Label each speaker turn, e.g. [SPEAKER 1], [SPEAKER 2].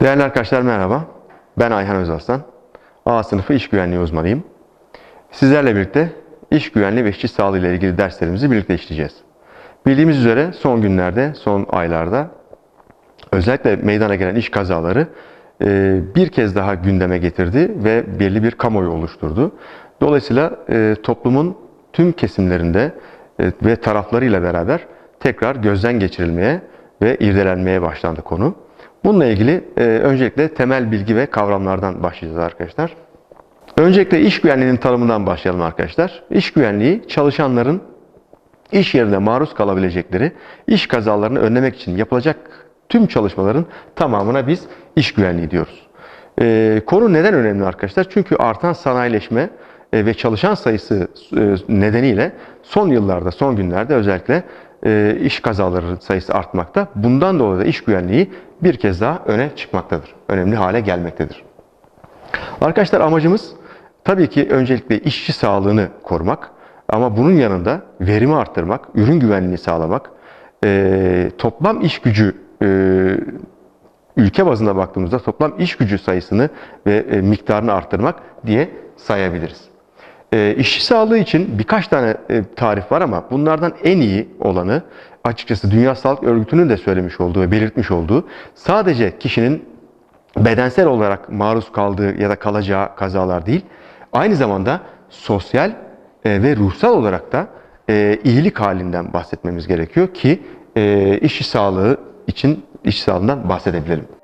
[SPEAKER 1] Değerli arkadaşlar merhaba. Ben Ayhan Özaslan. A sınıfı iş güvenliği uzmanıyım. Sizlerle birlikte iş güvenliği ve işçi sağlığı ile ilgili derslerimizi birlikte işleyeceğiz. Bildiğimiz üzere son günlerde, son aylarda özellikle meydana gelen iş kazaları e, bir kez daha gündeme getirdi ve belli bir kamuoyu oluşturdu. Dolayısıyla e, toplumun tüm kesimlerinde e, ve taraflarıyla beraber tekrar gözden geçirilmeye ve irdelenmeye başlandı konu. Bununla ilgili e, öncelikle temel bilgi ve kavramlardan başlayacağız arkadaşlar. Öncelikle iş güvenliğinin tanımından başlayalım arkadaşlar. İş güvenliği çalışanların iş yerinde maruz kalabilecekleri iş kazalarını önlemek için yapılacak tüm çalışmaların tamamına biz iş güvenliği diyoruz. Ee, konu neden önemli arkadaşlar? Çünkü artan sanayileşme e, ve çalışan sayısı e, nedeniyle son yıllarda, son günlerde özellikle e, iş kazaları sayısı artmakta. Bundan dolayı da iş güvenliği bir kez daha öne çıkmaktadır. Önemli hale gelmektedir. Arkadaşlar amacımız tabii ki öncelikle işçi sağlığını korumak ama bunun yanında verimi arttırmak, ürün güvenliğini sağlamak, e, toplam iş gücü e, ülke bazında baktığımızda toplam iş gücü sayısını ve e, miktarını arttırmak diye sayabiliriz. E, işçi sağlığı için birkaç tane e, tarif var ama bunlardan en iyi olanı açıkçası Dünya Sağlık Örgütü'nün de söylemiş olduğu ve belirtmiş olduğu sadece kişinin bedensel olarak maruz kaldığı ya da kalacağı kazalar değil, aynı zamanda sosyal e, ve ruhsal olarak da e, iyilik halinden bahsetmemiz gerekiyor ki e, işçi sağlığı için işçi sağlığından bahsedebilelim.